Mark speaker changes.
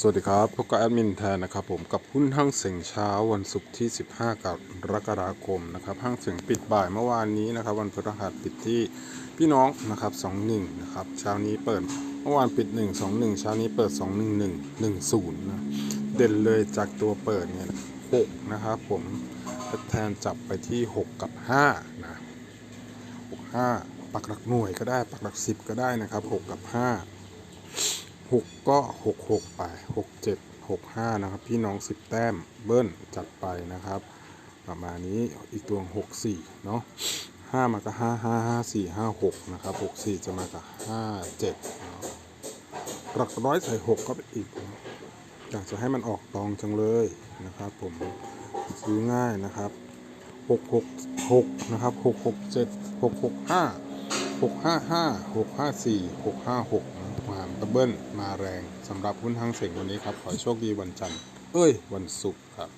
Speaker 1: สวัสดีครับพบกับแอดมินแทนนะครับผมกับหุ้นห้างเสียงเช้าวันศุกร์ที่ 15กรกฎาคมนะครับห้างเสียงปิดบ่ายเมื่อวานนี้นะครับ วันพฤหัสปิดที่พี่น้องนะครับ21นะครับเช้านี้เปิดเมื่อวานปิด 121 เช้านี้เปิด 211 10นะเด่นเลยจากตัวเปิดเนี่ย6นะครับผมแทนจับไปที่ 6 กับ5นะ65ปักหลักหน่วยก็ได้ปักหลัก 10 ก็ได้นะครับ 6 กับ 5 หกก็หกหกไปหกเจ็ดหกห้านะครับ พี่น้องสิบแต้มเบิ้ลจัดไปนะครับ ประมาณนี้อีกตัวหกสี่เนาะห้ามากับห้าห้าห้าสี่ห้าหกนะครับหกสี่จะมากับห้าเจ็ดหลักร้อยใส่หกก็ไปอีก อยากจะให้มันออกตองจังเลยนะครับ ผมซื้อง่ายนะครับหกหกหกนะครับหก หกเจ็ดหกหกห้าห้าหกห้าสี่หกห้าหกมาดับเบิลมาแรงสำหรับหุ้นทางเสงวันนี้ครับ ขอให้โชคดีวันจันทร์ เอ้ย วันศุกร์ครับ